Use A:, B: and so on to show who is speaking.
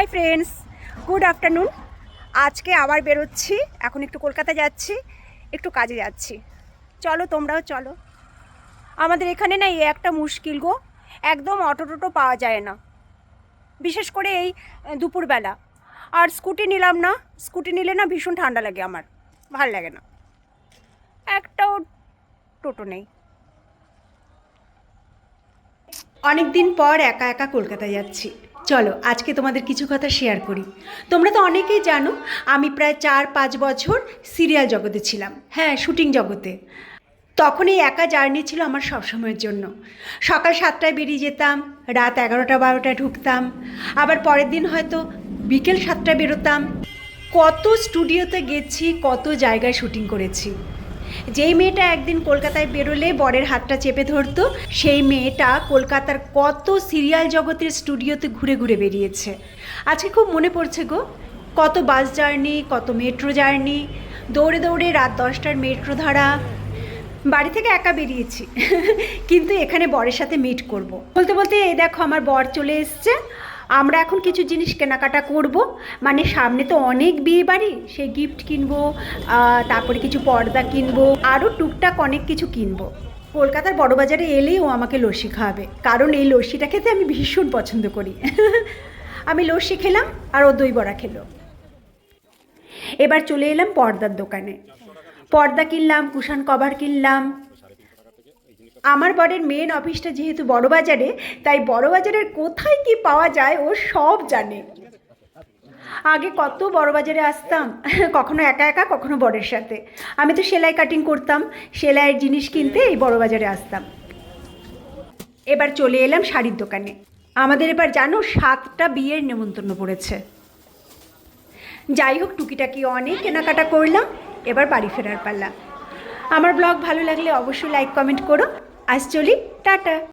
A: Hi friends good afternoon আজকে আবার বেরোচ্ছি, এখন একটু কলকাতা যাচ্ছি, একটু কাজে যাচ্ছি। চলো, তোমরাও চলো। আমাদের এখানে না এই একটা মুশকিল গো, একদম অটো টোটো পাওয়া যায় না। বিশেষ করে এই দুপুরবেলা। আর স্কুটি নিলাম না, স্কুটি নিলে না ভীষণ ঠান্ডা লাগে আমার, ভালো লাগে না। একটাও টোটো নেই। অনেক দিন পর একা একা কলকাতা যাচ্ছি। চলো, আজকে তোমাদের কিছু কথা শেয়ার করি। তোমরা তো অনেকেই জানো, আমি প্রায় চার পাঁচ বছর সিরিয়াল জগতে ছিলাম। হ্যাঁ শুটিং জগতে। তখন এই একা জার্নি ছিল আমার সবসময়ের জন্য। সকাল সাতটায় বেরিয়ে যেতাম, রাত এগারোটা বারোটায় ঢুকতাম। আবার পরের দিন হয়তো বিকেল সাতটায় বেরোতাম। কত স্টুডিওতে গেছি, কত জায়গায় শুটিং করেছি। যেই মেয়েটা একদিন কলকাতায় বেরোলে বরের হাতটা চেপে ধরতো, সেই মেয়েটা কলকাতার কত সিরিয়াল জগতের স্টুডিওতে ঘুরে ঘুরে বেরিয়েছে আজকে খুব মনে পড়ছে গো, কত বাস জার্নি, কত মেট্রো জার্নি, দৌড়ে দৌড়ে রাত দশটার মেট্রো ধরা, বাড়ি থেকে একা বেরিয়েছি, কিন্তু এখানে বরের সাথে মিট করব। বলতে বলতে এই দেখো আমার বর চলে এসছে আমরা এখন কিছু জিনিস কেনাকাটা করব। মানে সামনে তো অনেক বিয়ে বাড়ি সেই গিফট কিনবো তারপরে কিছু পর্দা কিনবো আরও টুকটাক অনেক কিছু কিনবো। কলকাতার বড় বাজারে এলেই ও আমাকে লস্যি খাওয়াবে। কারণ এই লস্যিটা খেতে আমি ভীষণ পছন্দ করি। আমি লস্যি খেলাম আর ও দই বড়া খেলো। এবার চলে এলাম পর্দার দোকানে। পর্দা কিনলাম, কুশান কভার কিনলাম আমার বরের মেন অফিসটা যেহেতু বড়বাজারে, তাই বড়বাজারের কোথায় কি পাওয়া যায় ও সব জানে। আগে কত বড়বাজারে আসতাম, কখনো একা একা, কখনো বরের সাথে। আমি তো সেলাই কাটিং করতাম, সেলাইয়ের জিনিস কিনতে এই বড়বাজারে আসতাম। এবার চলে এলাম শাড়ির দোকানে। আমাদের এবার জানো সাতটা বিয়ের নেমন্তন্ন পড়েছে। যাই হোক, টুকিটাকি অনেক কেনাকাটা করলাম, এবার বাড়ি ফেরার পাল্লা আমার ব্লগ ভালো লাগলে অবশ্যই লাইক কমেন্ট করো। আজ চলি টাটা।